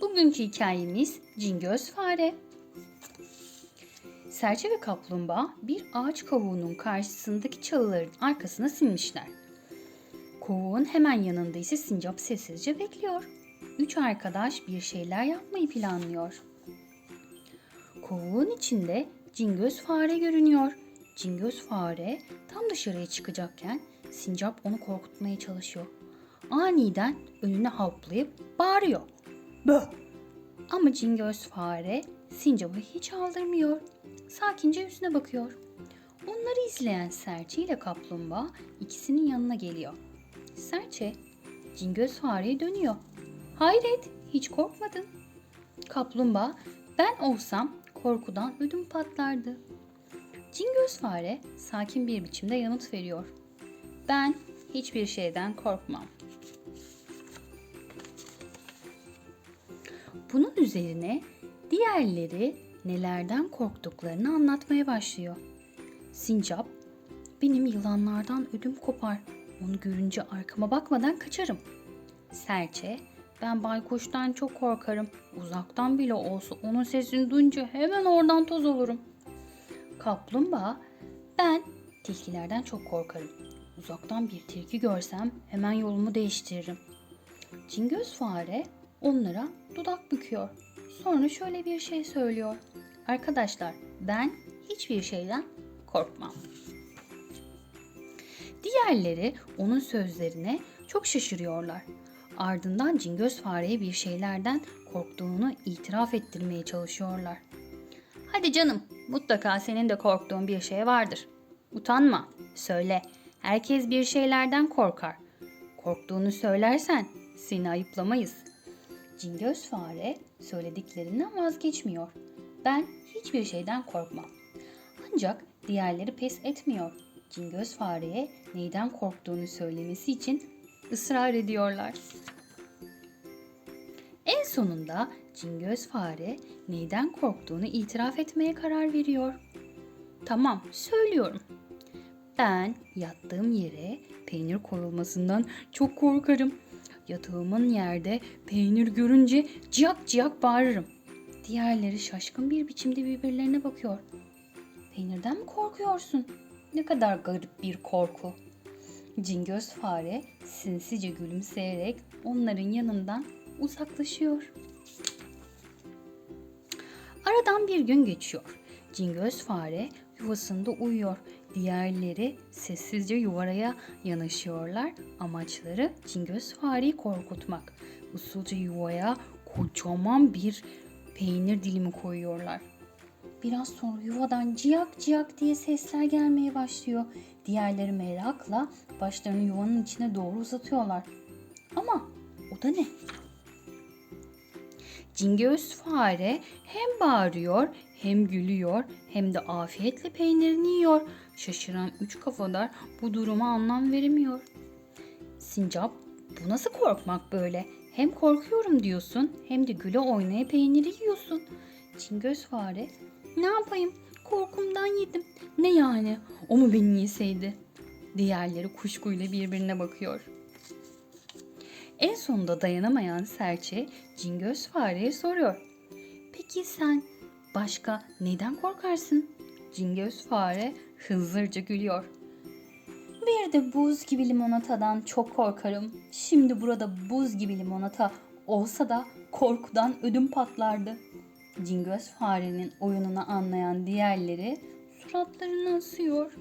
Bugünkü hikayemiz Cingöz Fare. Serçe ve kaplumbağa bir ağaç kavuğunun karşısındaki çalıların arkasına sinmişler. Kovuğun hemen yanında ise sincap sessizce bekliyor. Üç arkadaş bir şeyler yapmayı planlıyor. Kovuğun içinde Cingöz fare görünüyor. Cingöz fare tam dışarıya çıkacakken sincap onu korkutmaya çalışıyor. Aniden önüne hoplayıp bağırıyor. Bö! Ama Cingöz fare sincapı hiç aldırmıyor. Sakince yüzüne bakıyor. Onları izleyen Serçe ile Kaplumbağa ikisinin yanına geliyor. Serçe, Cingöz fareye dönüyor. Hayret, hiç korkmadın. Kaplumbağa, ben olsam korkudan ödüm patlardı. Cingöz fare sakin bir biçimde yanıt veriyor. Ben hiçbir şeyden korkmam. Bunun üzerine diğerleri nelerden korktuklarını anlatmaya başlıyor. Sincap, benim yılanlardan ödüm kopar. Onu görünce arkama bakmadan kaçarım. Serçe, ben baykuştan çok korkarım. Uzaktan bile olsa onun sesini duyunca hemen oradan toz olurum. Kaplumbağa, ben tilkilerden çok korkarım. Uzaktan bir tilki görsem hemen yolumu değiştiririm. Cingöz fare onlara dudak büküyor. Sonra şöyle bir şey söylüyor. Arkadaşlar ben hiçbir şeyden korkmam. Diğerleri onun sözlerine çok şaşırıyorlar. Ardından Cingöz fareye bir şeylerden korktuğunu itiraf ettirmeye çalışıyorlar. Hadi canım, mutlaka senin de korktuğun bir şey vardır. Utanma, söyle. Herkes bir şeylerden korkar. Korktuğunu söylersen seni ayıplamayız. Cingöz fare söylediklerinden vazgeçmiyor. Ben hiçbir şeyden korkmam. Ancak diğerleri pes etmiyor. Cingöz fareye neyden korktuğunu söylemesi için ısrar ediyorlar. En sonunda Cingöz fare neyden korktuğunu itiraf etmeye karar veriyor. Tamam, söylüyorum. Ben yattığım yere peynir koyulmasından çok korkarım. Yatağımın yerde peynir görünce ciyak ciyak bağırırım. Diğerleri şaşkın bir biçimde birbirlerine bakıyor. Peynirden mi korkuyorsun? Ne kadar garip bir korku. Cingöz fare sinsice gülümseyerek onların yanından uzaklaşıyor. Aradan bir gün geçiyor. Cingöz fare yuvasında uyuyor. Diğerleri sessizce yuvaraya yanaşıyorlar. Amaçları Cingöz fareyi korkutmak. Usulca yuvaya kocaman bir peynir dilimi koyuyorlar. Biraz sonra yuvadan ciyak ciyak diye sesler gelmeye başlıyor. Diğerleri merakla başlarını yuvanın içine doğru uzatıyorlar. Ama o da ne? Cingöz fare hem bağırıyor hem gülüyor hem de afiyetle peynirini yiyor. Şaşıran üç kafadar bu duruma anlam veremiyor. Sincap bu nasıl korkmak böyle? Hem korkuyorum diyorsun hem de güle oynaya peyniri yiyorsun. Cingöz fare ne yapayım korkumdan yedim. Ne yani o mu beni yeseydi? Diğerleri kuşkuyla birbirine bakıyor. En sonunda dayanamayan serçe Cingöz fareye soruyor. Peki sen başka neden korkarsın? Cingöz fare hızlıca gülüyor. Bir de buz gibi limonatadan çok korkarım. Şimdi burada buz gibi limonata olsa da korkudan ödüm patlardı. Cingöz farenin oyununu anlayan diğerleri suratlarını asıyor.